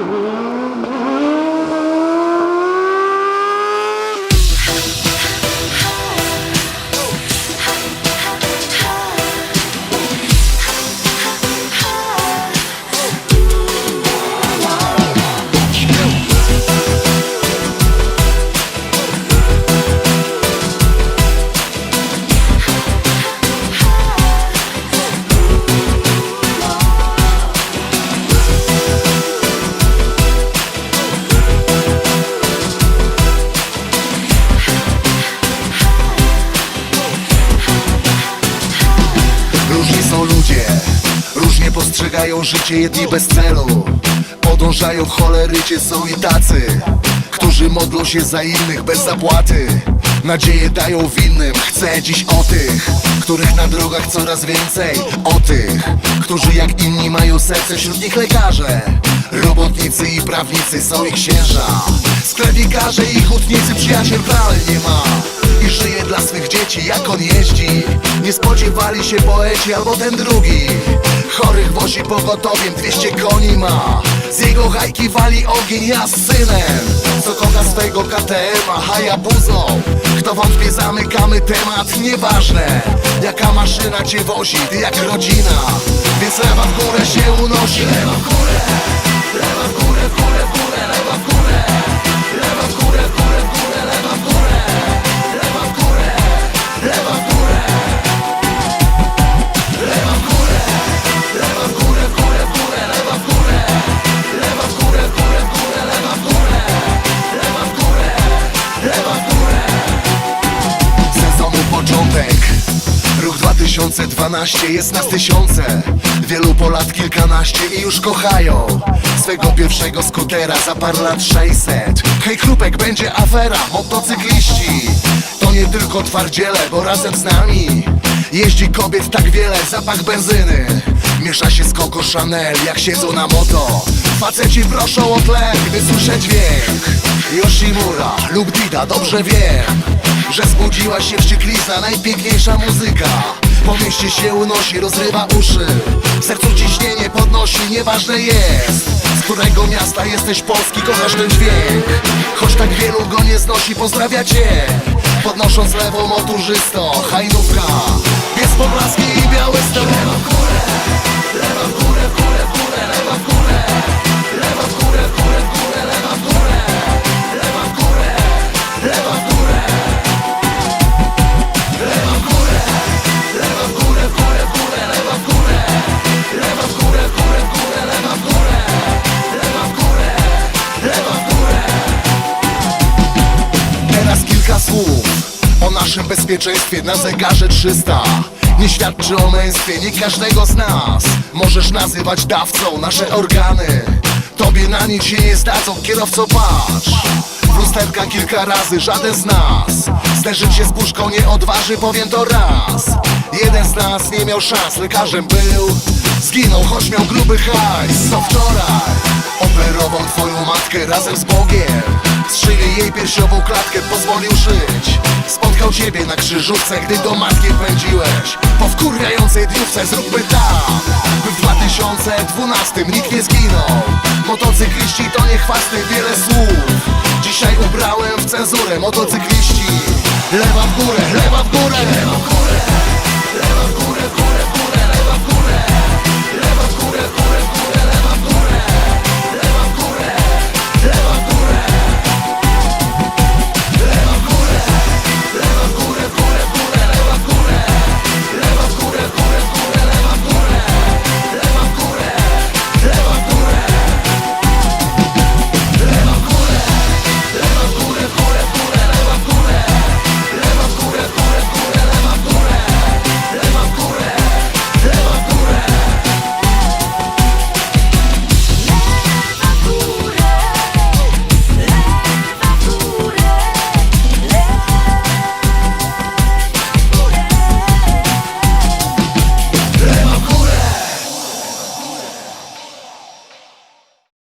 you. Postrzegają życie, jedni bez celu. Podążają cholerycie, są i tacy Którzy modlą się za innych bez zapłaty. Nadzieję dają winnym, chcę dziś o tych Których na drogach coraz więcej. O tych, którzy jak inni mają serce Wśród nich lekarze. Robotnicy i prawnicy są ich księża. Sklepikarze i hutnicy przyjaciel pralnie ma. I żyje dla swych dzieci jak on jeździ. Nie spodziewali się poeci albo ten drugi Chorych wozi pogotowiem, 200 koni ma. Z jego hajki wali ogień, ja z synem. Co kocha swego KTM-a, Hayabuzą Kto wątpie, zamykamy temat, nieważne. Jaka maszyna cię wozi, ty jak rodzina. Więc lewa w górę się unosi Lewa w górę, 2012 jest nas tysiące. Wielu Polat kilkanaście i już kochają. Swego pierwszego skutera za parę lat 600 Hej chlupek, będzie afera, motocykliści. To nie tylko twardziele, bo razem z nami Jeździ kobiet tak wiele, zapach benzyny Miesza się z Coco Chanel, jak siedzą na moto. Faceci proszą o tlen, gdy słyszę dźwięk. Yoshimura lub Dida, dobrze wiem że zbudziła się wścieklizna, najpiękniejsza muzyka. Po mieście się unosi, rozrywa uszy. W sercu ciśnienie podnosi, nieważne jest Z którego miasta jesteś Polski, kochasz ten dźwięk. Choć tak wielu go nie znosi, pozdrawia cię. Podnosząc lewą motorzysto, hajnówka. Pies Podlaski i Białystok Lewa naszym bezpieczeństwie na zegarze 300 Nie świadczy o męstwie, nie każdego z nas. Możesz nazywać dawcą nasze organy. Tobie na nic się nie zdadzą, kierowco patrz. W kilka razy, żaden z nas Zderzyć się z puszką nie odważy, powiem to raz. Jeden z nas nie miał szans, lekarzem był. Zginął, choć miał gruby hajs. Co wczoraj operował twoją matkę razem z Bogiem. Zszyli jej piersiową klatkę, pozwolił żyć. Spotkał ciebie na krzyżówce, gdy do matki pędziłeś Po wkurwiającej dniówce zróbmy tak. By w 2012 nikt nie zginął. Motocykliści to nie chwasty, wiele słów. Dzisiaj ubrałem w cenzurę motocykliści Lewa w górę, lewa w górę, lewa w